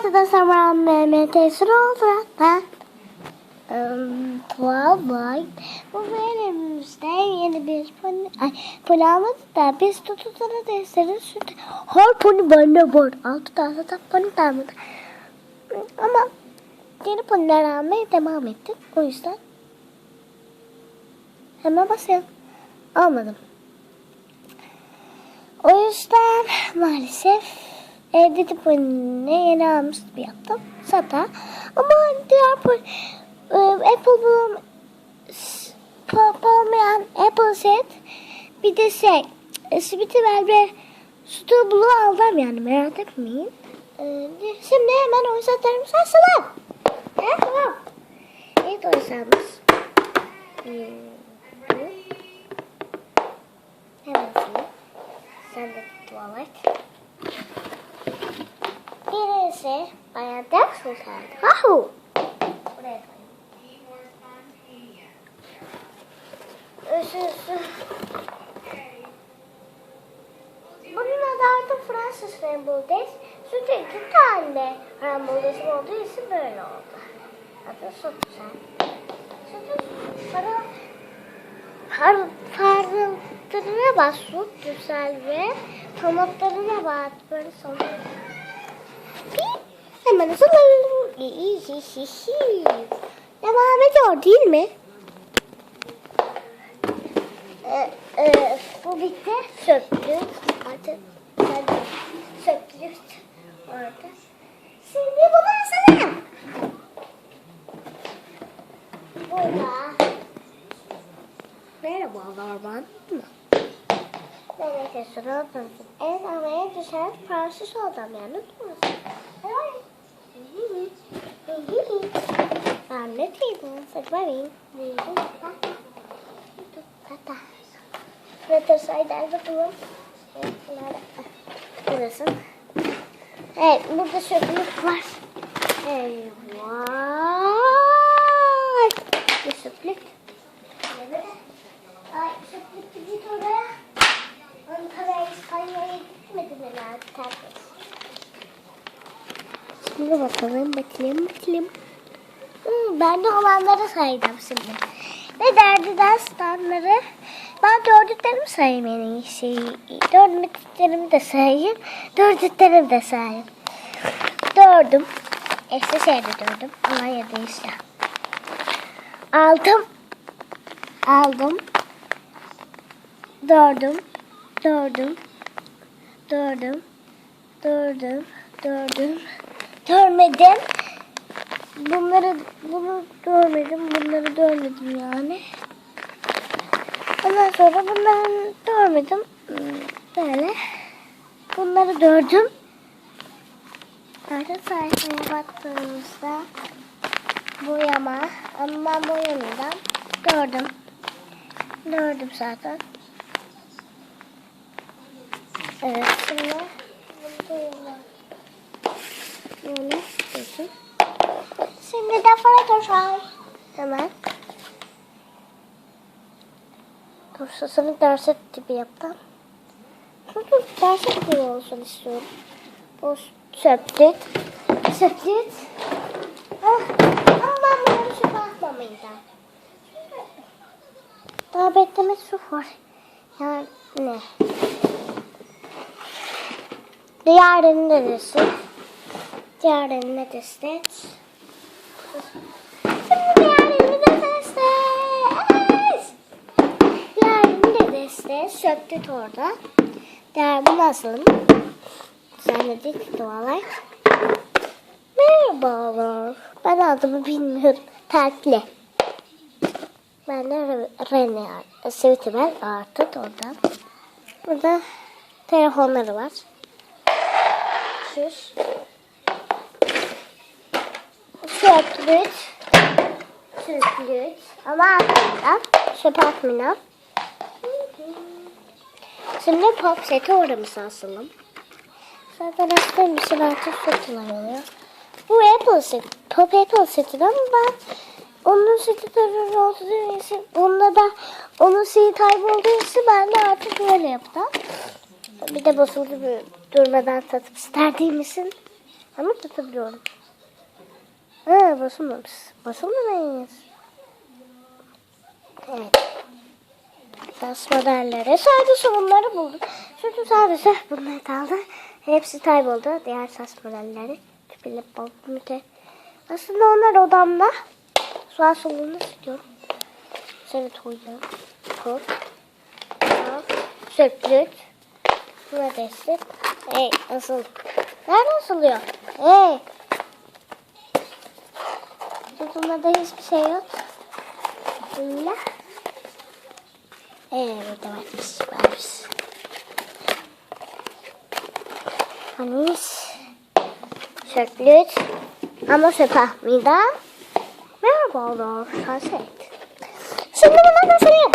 arkadaşlar ben Mehmet Esra oldu. Ben um, Twilight. Bu benim yeni bir pony. Ay planımız da biz tutuları dersleri sürdü. Her pony bende var. Altı tane de pony tane. Ama yeni ponyler almaya devam ettik. O yüzden hemen basayım. Almadım. O yüzden maalesef evde de pony'ne yeni almış gibi yaptım. Sata. Ama diğer pony e, Apple pop olmayan Apple set bir de şey Sweetie ve Sütü Blue aldım yani merak etmeyin. E, şimdi hemen oyun setlerimizi açalım. Evet tamam. Evet oyun setlerimiz. Hmm. Hemen sileyim. Sen de tuvalet. Birisi Bayan Ders Sultan. Ahu! Buraya adı artık Fransız Rainbow Days. Çünkü iki tane Rainbow Days olduğu için böyle oldu. Adı güzel. Çünkü para Par parıltırına bas, güzel ve tomatlarına bak böyle sonra. Hemen ısılalım. İyi, iyi, iyi, iyi. Devam ediyor değil mi? Ee, e, bu bitti. Söktü. Artık söktü. Orada. Şimdi bunu ısılalım. Burada. Merhabalar ben. Melek Esra Atılsın. En havaya düşen Fransız adam yani unutmasın. Evet. Ben ne diyeyim? Saklayayım. Tata. Şurada sayılar bakalım. Burası. Evet, burada çöplük var. Eyvah! Bir çöplük. Ay çöplük git oraya. Ankara'ya İspanya'ya gitmedin herhalde. Şimdi bakalım bakalım bakalım. Hmm, ben de olanları saydım şimdi. Ve derdi destanları ben dördüklerimi sayayım en iyisi. Dördüklerimi de sayayım. Dördüklerimi de sayayım. Dördüm. Eskişehir'de dördüm. Alanya'da işte. Aldım. Aldım. Dördüm. Dördüm. Dördüm. Dördüm. Dördüm. Dörmedim. Bunları bunu görmedim. Bunları görmedim yani. Ondan sonra bunları görmedim. Böyle. Bunları gördüm. Arka sayfaya baktığımızda boyama. Ama ben boyamayacağım. Gördüm. Gördüm zaten. Evet şimdi böyle. Böyle dursun. Şimdi de Photoshop. Hemen. Kursasını derset gibi yaptım. Çünkü derset gibi olsun istiyorum. Bu söplük. Söplük. Ah, ama ben bunları şu bakmamayacağım. Daha bekleme su var. Yani ne? Diğerinin neresi? Diğerinin neresi? Şimdi diğerinin de teste. Diğerinin de Söktük orada. Diğer bunu asalım. Düzenledik dualar. Merhabalar. Ben adımı bilmiyorum. Tatlı. Ben de Rene Sevitibel artık oradan. Burada telefonları var. Süs. Söplüt. Söplüt. Ama aslında çöp atmıyor. Şimdi pop seti uğraması asalım. Zaten aslında bir şey artık satılamıyor. Bu Apple set. Pop Apple seti ama ben onun seti terör olduğu için bunda da onun seti kaybolduğu için ben de artık böyle yaptım. Bir de bozuldu durmadan satıp isterdiğim için Ama tutabiliyorum. Ha basılmamış. Basılmamış. Evet. Sas modelleri. Sadece bunları buldum. Çünkü sadece bunlar kaldı. Hepsi kayboldu. Diğer sas modelleri. Tüpüyle balmüte. Aslında onlar odamda. Su asılığını istiyorum. Koyacağım. Top. Top. Söklük. Buna destek. Hey asıl. Nerede asılıyor? Hey. Tutulmada hiçbir şey yok. Bismillah. Ee, burada varmış, varmış. Hamis. Söklüt. Ama sepahmida. Merhabalar. Kaset. Şimdi bunları göstereyim.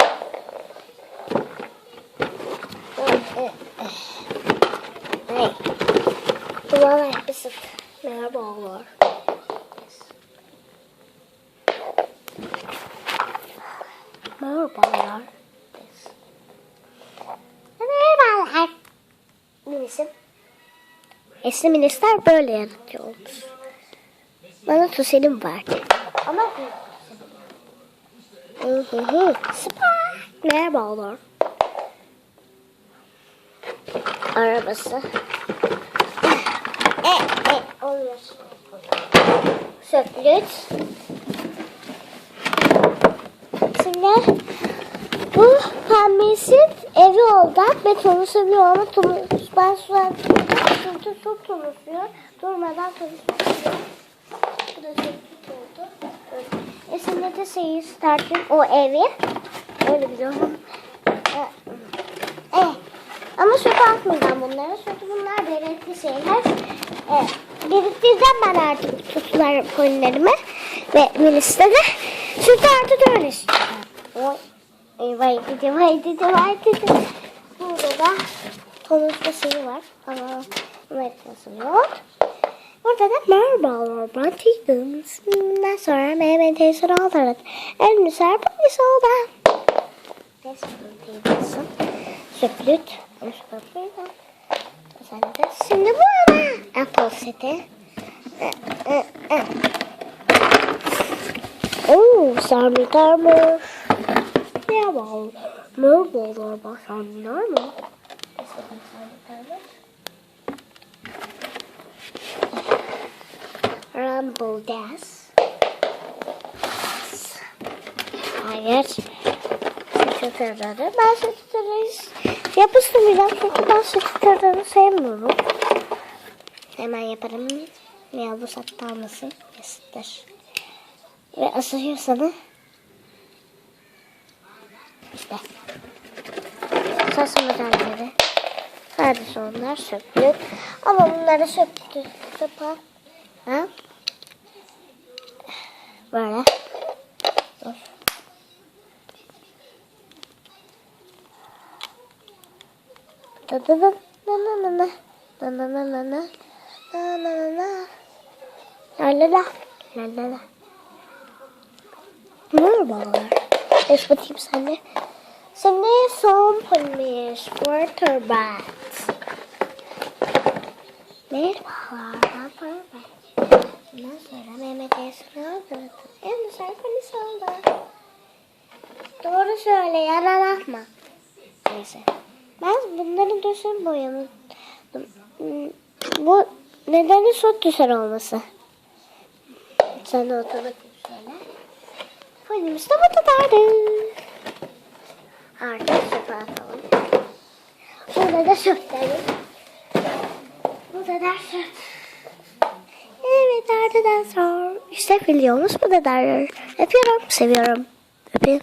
Hey. Duvarlar. Merhabalar. Merhabalar. Minisim. Eski minisler böyle yaratıyormuş. Bana tuselim vardı. Ama Hı hı hı. Süper. Merhabalar. Arabası. E, e, oluyor. Söklüt. Şimdi bu pembesi evi oldu. Ve Tom'u seviyor ama ben an çünkü çok Tom'u seviyor. Durmadan konuşuyor. Bu da oldu. Öyle. Esin'de de şey isterdim o evi. Öyle biliyorum. E, e. Ama çöpe atmayacağım bunları. Çünkü bunlar gerekli şeyler. E, biriktireceğim ben artık tutular kolilerimi. Ve Melis'te de. Çünkü artık öyle. Oy. Ay, Vay dedi vay dedi vay dedi. Burada da tonuzda şeyi var. Ama evet yazıyor. Burada da merhabalar ben Tegan. Bundan sonra Mehmet Eysel Aldarat. En güzel polisi o ben. Neyse Tegan'sın. Süplüt. Sen de şimdi bu ama. Apple seti. Ee, e, e. Oo, Sammy Darmer. Merhabalar. Merhabalar. Bak Sammy Darmer. Rumble Gas. Hayır. Sekreterleri. Ben sekreterleri yapıştırmayacağım çünkü ben sekreterleri sevmiyorum. Hemen yaparım. Ya bu sattı almasın. Yasıttır. Ve asılıyorsa işte sas modelleri sadece onlar söktük. Ama bunları söktük. Söpa. Ha? Böyle. Dur. Da da da na na na na na na na na na na na na la la la la la la Merhabalar. Geç bakayım sen de. Şimdi son polimiz Waterbat. Merhabalar. Waterbat. Ondan sonra Mehmet Yasin'i öldürdüm. En güzel polis oldu. Doğru söyle yalan atma. Neyse. Ben bunların düşün boyamadım. Bu nedeni süt düşer olması. Sen de otur bakayım şöyle. Polimiz de bu kadardı. Artık sütü atalım. Burada da sütlerim. Burada da süt. Evet arkadaşlar. İşte videomuz bu kadar. Öpüyorum. Seviyorum. Öpeyim.